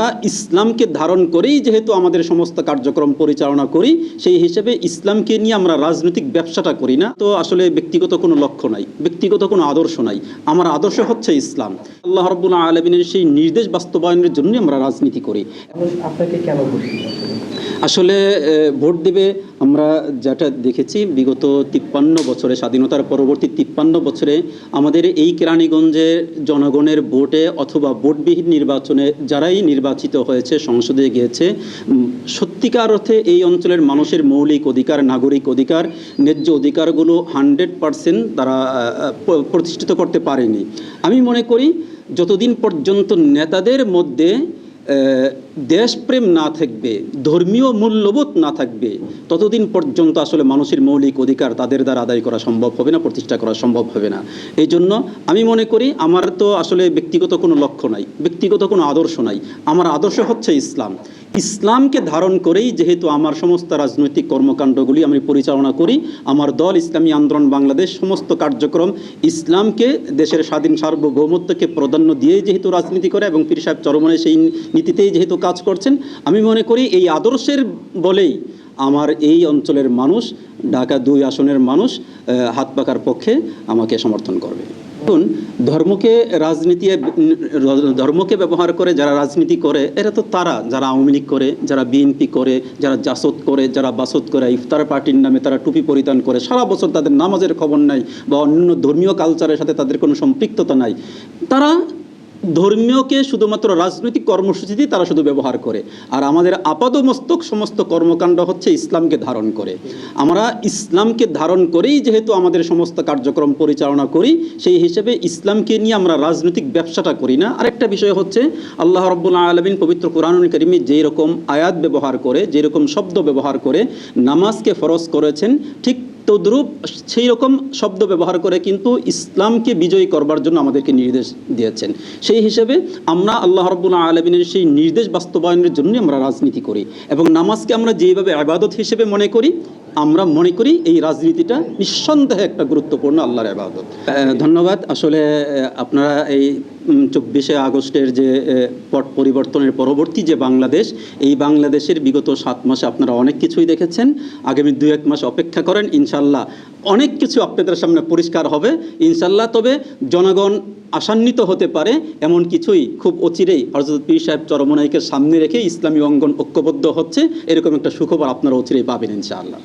আমরা ইসলামকে ধারণ করেই যেহেতু আমাদের সমস্ত কার্যক্রম পরিচালনা করি সেই হিসেবে ইসলামকে নিয়ে আমরা রাজনৈতিক ব্যবসাটা করি না। তো আসলে ব্যক্তিগত কোনো লক্ষ্য নাই ব্যক্তিগত কোনো আদর্শ নাই। আমার আদর্শ হচ্ছে ইসলাম। আল্লাহ রব্বুল্লাহ আলমিনের সেই নির্দেশ বাস্তবায়নের জন্যই আমরা রাজনীতি করি। আপনাকে কেন আসলে? ভোট দেবে আমরা যেটা দেখেছি বিগত তিপ্পান্ন বছরে স্বাধীনতার পরবর্তী তিপ্পান্ন বছরে আমাদের এই কেরানীগঞ্জে জনগণের ভোটে অথবা ভোটবিহীন নির্বাচনে যারাই নির্বাচিত হয়েছে, সংসদে গিয়েছে। সত্যিকার অর্থে এই অঞ্চলের মানুষের মৌলিক অধিকার, নাগরিক অধিকার, ন্যায্য অধিকারগুলো হান্ড্রেড পারসেন্ট তারা প্রতিষ্ঠিত করতে পারেনি। আমি মনে করি যতদিন পর্যন্ত নেতাদের মধ্যে দেশপ্রেম না থাকবে, ধর্মীয় মূল্যবোধ না থাকবে, ততদিন পর্যন্ত আসলে মানুষের মৌলিক অধিকার তাদের দ্বারা আদায় করা সম্ভব হবে না, প্রতিষ্ঠা করা সম্ভব হবে না। এই জন্য আমি মনে করি আমার তো আসলে ব্যক্তিগত কোনো লক্ষ্য নাই, ব্যক্তিগত কোনো আদর্শ নাই। আমার আদর্শ হচ্ছে ইসলাম। ইসলামকে ধারণ করেই যেহেতু আমার সমস্ত রাজনৈতিক কর্মকাণ্ডগুলি আমি পরিচালনা করি, আমার দল, ইসলামী আন্দোলন, বাংলাদেশ, সমস্ত কার্যক্রম ইসলামকে, দেশের স্বাধীন সার্বভৌমত্বকে প্রাধান্য দিয়েই যেহেতু রাজনীতি করে এবং পীর সাহেব চরমনে সেই নীতিতেই যেহেতু কাজ করছেন, আমি মনে করি এই আদর্শের বলেই আমার এই অঞ্চলের মানুষ, ঢাকা দুই আসনের মানুষ হাত পাকার পক্ষে আমাকে সমর্থন করবে। এখন ধর্মকে রাজনীতি, ধর্মকে ব্যবহার করে যারা রাজনীতি করে, এরা তো তারা, যারা আওয়ামী লীগ করে, যারা বিএনপি করে, যারা জাসদ করে, যারা বাসদ করে, ইফতার পার্টির নামে তারা টুপি পরিধান করে, সারা বছর তাদের নামাজের খবর নাই বা অন্য ধর্মীয় কালচারের সাথে তাদের কোনো সম্পৃক্ততা নাই। তারা ধর্মীয়কে শুধুমাত্র রাজনৈতিক কর্মসূচিতেই তারা শুধু ব্যবহার করে। আর আমাদের আপাদমস্তক সমস্ত কর্মকাণ্ড হচ্ছে ইসলামকে ধারণ করে। আমরা ইসলামকে ধারণ করেই যেহেতু আমাদের সমস্ত কার্যক্রম পরিচালনা করি, সেই হিসেবে ইসলামকে নিয়ে আমরা রাজনৈতিক ব্যবসাটা করি না। আরেকটা বিষয় হচ্ছে, আল্লাহ রব্বুল্লাহ আলমিন পবিত্র কোরআনুল করিমে যেই রকম আয়াত ব্যবহার করে যেরকম শব্দ ব্যবহার করে, নামাজকে ফরজ করেছেন, ঠিক তদ্রূপ সেই রকম শব্দ ব্যবহার করে কিন্তু ইসলামকে বিজয়ী করবার জন্য আমাদেরকে নির্দেশ দিয়েছেন। সেই হিসেবে আমরা আল্লাহ রব্বুল্লাহ আলমিনের সেই নির্দেশ বাস্তবায়নের জন্যই আমরা রাজনীতি করি এবং নামাজকে আমরা যেভাবে আবাদত হিসেবে মনে করি, আমরা মনে করি এই রাজনীতিটা নিঃসন্দেহে একটা গুরুত্বপূর্ণ আল্লাহর আবাদত। ধন্যবাদ। আসলে আপনারা এই চব্বিশে আগস্টের যে পট পরিবর্তনের পরবর্তী যে বাংলাদেশ, এই বাংলাদেশের বিগত সাত মাসে আপনারা অনেক কিছুই দেখেছেন। আগামী দু এক মাস অপেক্ষা করেন, ইনশাল্লাহ অনেক কিছু আপনাদের সামনে পরিষ্কার হবে। ইনশাল্লাহ তবে জনগণ আসান্বিত হতে পারে, এমন কিছুই খুব অচিরেই হরজত পীর সাহেব চরমনাইকে সামনে রেখে ইসলামী অঙ্গন ঐক্যবদ্ধ হচ্ছে, এরকম একটা সুখবর আপনারা অচিরেই পাবেন ইনশাআল্লাহ।